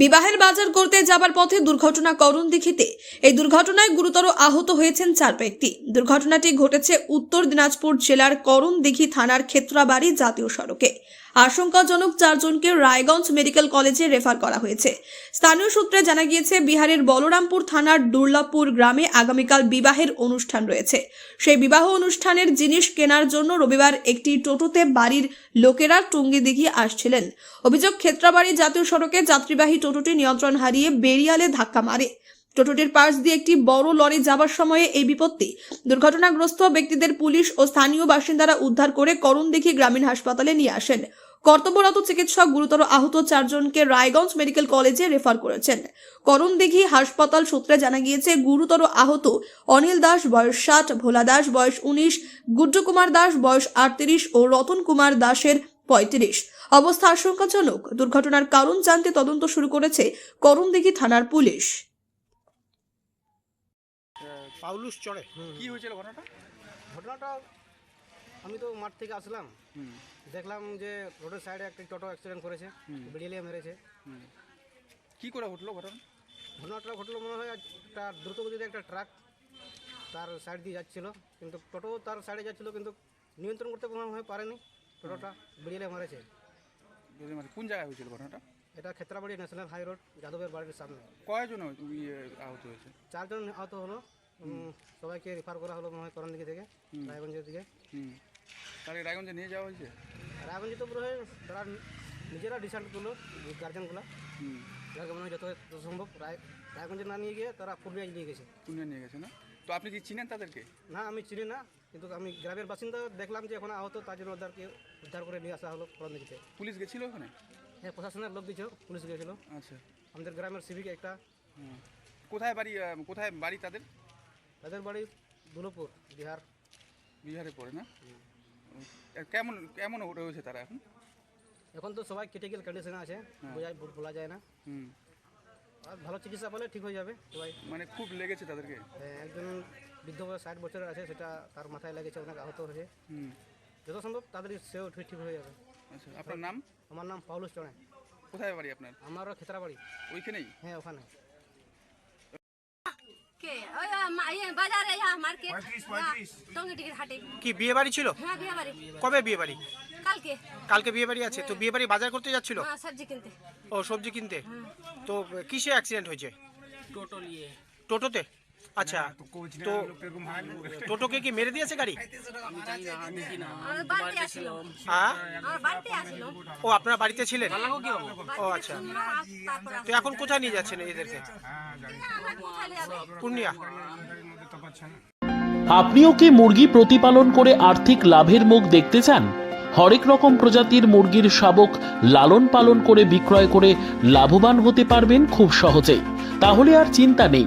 বিবাহের বাজার করতে যাবার পথে দুর্ঘটনা করণ দেখিতে এই দুর্ঘটনায় গুরুতর আহত হয়েছেন চার ব্যক্তি। দুর্ঘটনাটি ঘটেছে উত্তর দিনাজপুর জেলার করণ দিঘি থানার ক্ষেত্রাবাড়ি জাতীয় সড়কে। আশঙ্কাজনক চারজনকে রায়গঞ্জ মেডিকেল কলেজে রেফার করা হয়েছে। স্থানীয় সূত্রে জানা গিয়েছে, বিহারের বলরামপুর থানার দুর্লাপুর গ্রামে আগামীকাল বিবাহের অনুষ্ঠান রয়েছে। সেই বিবাহ অনুষ্ঠানের জিনিস কেনার জন্য রবিবার একটি টোটোতে বাড়ির লোকেরা টুঙ্গি দিঘি আসছিলেন। অভিযোগ ক্ষেত্রাবাড়ি জাতীয় সড়কে যাত্রীবাহী টোটোটি নিয়ন্ত্রণ হারিয়ে বেরিয়ালে ধাক্কা মারে। টোটোটির পাশ দিয়ে একটি বড় লরি যাবার সময়ে এই বিপত্তি। দুর্ঘটনাগ্রস্ত ব্যক্তিদের পুলিশ ও স্থানীয় বাসিন্দারা উদ্ধার করে করণদিঘি গ্রামীণ হাসপাতালে নিয়ে আসেন। কর্তব্যরত চিকিৎসক গুরুতর আহত চারজনকে রায়গঞ্জ মেডিকেল কলেজে রেফার করেছেন। করণদিঘি হাসপাতাল সূত্রে জানা গিয়েছে, গুরুতর আহত অনিল দাস বয়স ষাট, ভোলা দাস বয়স উনিশ, গুড্ডু কুমার দাস বয়স আটত্রিশ ও রতন কুমার দাসের পঁয়ত্রিশ। অবস্থা আশঙ্কাজনক। দুর্ঘটনার কারণ জানতে তদন্ত শুরু করেছে করণদিঘি থানার পুলিশ। পাউলুস চড়ে। কি হয়েছিল ঘটনাটা? ঘটনাটা আমি তো মাঠ থেকে আসলাম। দেখলাম যে রোডের সাইডে একটা টোটো অ্যাক্সিডেন্ট করেছে। বেরিয়ে মেরেছে। কি করে ঘটলো ঘটনা? ঘটনাটা ঘটলো মনে হয় একটা দ্রুত গতিতে একটা ট্রাক তার সাইড দিয়ে যাচ্ছিল। কিন্তু টোটো তার সাইডে যাচ্ছিল কিন্তু নিয়ন্ত্রণ করতে মনে হয় পারেনি। টোটোটা বেরিয়ে মেরেছে। কোন জায়গায় হয়েছিল ঘটনাটা? এটা ক্ষেত্রাবাড়ি ন্যাশনাল হাই রোড যাদবের বাড়ির সামনে। কয়জন ইয়ে আহত হয়েছে? চারজন আহত হলো। সবাইকে রেফার করা হলো মনে হয় করণ দিকে থেকে। রায়গঞ্জের দিকে। তাহলে রায়গঞ্জে নিয়ে যাওয়া হয়েছে? রায়গঞ্জে তো পুরো তারা নিজেরা ডিসাইড করল গার্জেনগুলো যাকে মনে হয় যত সম্ভব রায় রায়গঞ্জে না নিয়ে গিয়ে তারা পুরুলিয়ায় নিয়ে গেছে। পুনিয়া নিয়ে গেছে না? তো আপনি কি চিনেন তাদেরকে? না আমি চিনি না কিন্তু আমি গ্রামের বাসিন্দা দেখলাম যে এখন আহত তার জন্য ওদেরকে উদ্ধার করে নিয়ে আসা হলো করণদিঘিতে। পুলিশ গেছিল ওখানে? হ্যাঁ প্রশাসনের লোক দিয়েছিল পুলিশ গিয়েছিল আচ্ছা। আমাদের গ্রামের সিভিক একটা কোথায় বাড়ি কোথায় বাড়ি তাদের? তাদের বাড়ি দুলপুর বিহার। বিহারে পড়ে না? কেমন কেমন রয়েছে তারা এখন? এখন তো সবাই ক্রিটিক্যাল কন্ডিশনে আছে বোঝা বলা যায় না। আর ভালো চিকিৎসা পেলে ঠিক হয়ে যাবে সবাই। মানে খুব লেগেছে তাদেরকে? হ্যাঁ, একজন বৃদ্ধ বয়স ষাট বছরের আছে সেটা তার মাথায় লেগেছে অনেক আহত হয়েছে। যত সম্ভব তাদের সেও ঠিক ঠিক হয়ে যাবে। আচ্ছা আপনার নাম? আমার নাম পাউলুস চড়ে কোথায় বাড়ি আপনার? আমারও খেতরাবাড়ি ওইখানেই? হ্যাঁ ওখানে। কে? ওই বাজারে মার্কেট। টঙ্গি হাটে। কি বিয়ে বাড়ি ছিল? হ্যাঁ বিয়ে বাড়ি কবে বিয়ে বাড়ি কালকে। কালকে বিয়ে বাড়ি আছে? তো বিয়ে বাড়ি বাজার করতে যাচ্ছিল? হ্যাঁ সবজি কিনতে। ও সবজি কিনতে? তো কিসে অ্যাক্সিডেন্ট হয়েছে? টোটো নিয়ে। টোটোতে? আচ্ছা তো টোটোকে কি মেরে দিয়েছে গাড়ি? আমার বাড়িতে আসলো হ্যাঁ? আমার বাড়িতে আসলো ও আপনার বাড়িতে ছিলেন? ও আচ্ছা। তো এখন কোথায় নিয়ে যাচ্ছেন এদেরকে? পূর্ণিয়া। আপনিও কি মুরগি প্রতিপালন করে আর্থিক লাভের মুখ দেখতে চান? হরেক রকম প্রজাতির মুরগির শাবক লালন পালন করে বিক্রয় করে লাভবান হতে পারবেন খুব সহজেই। তাহলে আর চিন্তা নেই।